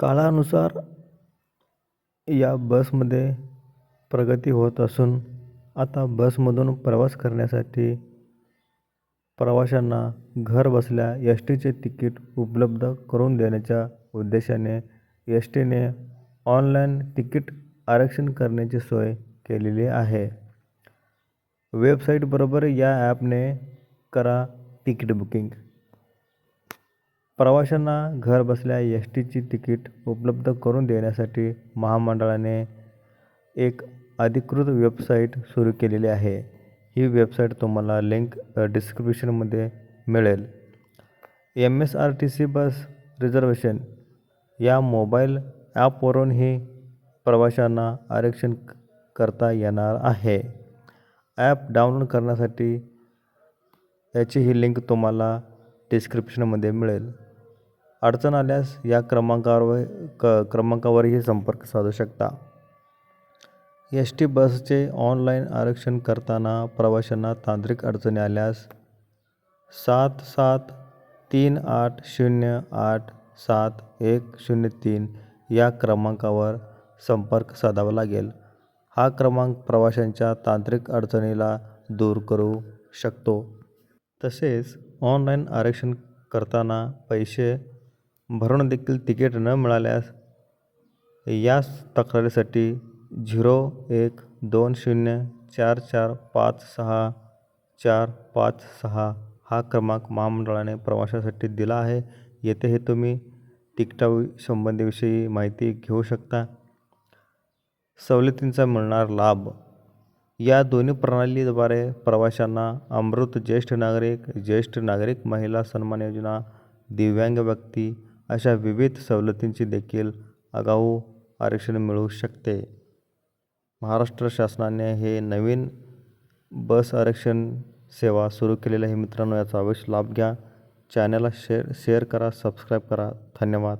काळानुसार या बसमध्ये प्रगती होत असून आता बसमधून प्रवास करण्यासाठी प्रवाशांना घरबसल्या एस टीचे तिकीट उपलब्ध करून देण्याच्या उद्देशाने एस टीने ऑनलाईन तिकीट आरक्षण करण्याची सोय केलेली आहे. वेबसाईटबरोबर या ॲपने करा तिकीट बुकिंग. प्रवाशांना घरबसल्या एस टीची तिकीट उपलब्ध करून देण्यासाठी महामंडळाने एक अधिकृत वेबसाईट सुरू केलेली आहे. ही वेबसाईट तुम्हाला लिंक डिस्क्रिप्शनमध्ये मिळेल. M S R T C bus reservation या मोबाईल ॲपवरूनही प्रवाशांना आरक्षण करता येणार आहे. ॲप डाउनलोड करण्यासाठी याची ही लिंक तुम्हाला डिस्क्रिप्शनमध्ये मिळेल. अडचण आल्यास या क्रमांकावर क क्रमांकावरही संपर्क साधू शकता. एस टी बसचे ऑनलाईन आरक्षण करताना प्रवाशांना तांत्रिक अडचणी आल्यास सात सात तीन आठ शून्य आठ सात एक शून्य तीन या क्रमांकावर संपर्क साधावा लागेल. हा क्रमांक प्रवाशांच्या तांत्रिक अडचणीला दूर करू शकतो. तसेच ऑनलाईन आरक्षण करताना पैसे भरून देखील तिकीट न मिळाल्यास याच तक्रारीसाठी झिरो एक दोन शून्य चार चार पाच सहा चार पाच सहा हा क्रमांक महामंडळाने प्रवाशासाठी दिला आहे. येथे हे तुम्ही तिकिटा संबंधीविषयी माहिती घेऊ शकता. सवलतींचा मिळणार लाभ. या दोन्ही प्रणालीद्वारे प्रवाशांना अमृत ज्येष्ठ नागरिक ज्येष्ठ नागरिक महिला सन्मान योजना दिव्यांग व्यक्ती अशा विविध सवलतींची देखील आगाऊ आरक्षण मिळू शकते. महाराष्ट्र शासनाने हे नवीन बस आरक्षण सेवा सुरू केलेली आहे. मित्रांनो याचा अवश्य लाभ घ्या. चॅनलला शेअर शेअर करा सबस्क्राईब करा. धन्यवाद.